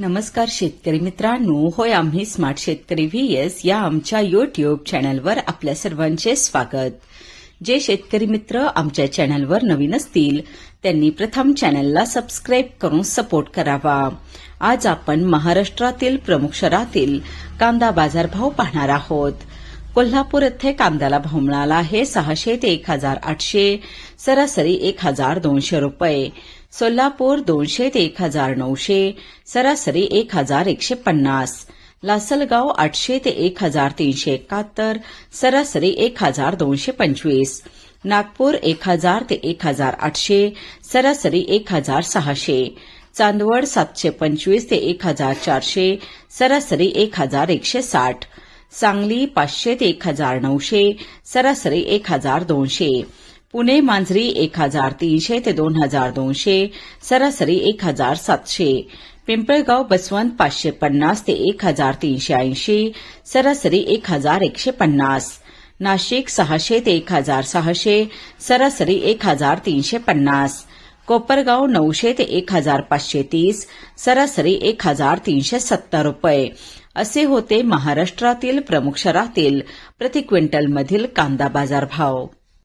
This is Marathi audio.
नमस्कार शेतकरी मित्रांनो होय आम्ही स्मार्ट शेतकरी व्ही एस या आमच्या युट्यूब चॅनलवर आपल्या सर्वांचे स्वागत. जे शेतकरी मित्र आमच्या चॅनलवर नवीन असतील त्यांनी प्रथम चॅनलला सबस्क्राईब करून सपोर्ट करावा. आज आपण महाराष्ट्रातील प्रमुख शहरातील कांदा बाजारभाव पाहणार आहोत. कोल्हापूर येथे कांद्याला भाव मिळाला आहे सहाशे ते एक हजार आठशे सरासरी एक हजार दोनशे रुपये सोलापूर दोनशे ते एक हजार नऊशे सरासरी एक हजार एकशे पन्नास लासलगाव आठशे ते एक हजार तीनशे एकाहत्तर सरासरी एक हजार दोनशे पंचवीस नागपूर एक हजार ते एक हजार आठशे सरासरी एक हजार सहाशे चांदवड सातशे पंचवीस ते एक हजार चारशे सरासरी एक हजार एकशे साठ सांगली पाचशे ते एक हजार नऊशे सरासरी एक हजार दोनशे. पुणे मांजरी एक हजार तीनशे ते दोन हजार दोनशे सरासरी एक हजार सातशे. पिंपळगाव बसवंत पाचशे पन्नास ते एक हजार तीनशे ऐंशी सरासरी एक हजार एकशे पन्नास. नाशिक सहाशे ते एक हजार सहाशे सरासरी एक हजार तीनशे पन्नास. कोपरगाव नऊशे ते एक हजार पाचशे तीस सरासरी एक हजार तीनशे सत्तर रुपये. असे होते महाराष्ट्रातील प्रमुख शहरातील प्रति क्विंटलमधील कांदा बाजार भाव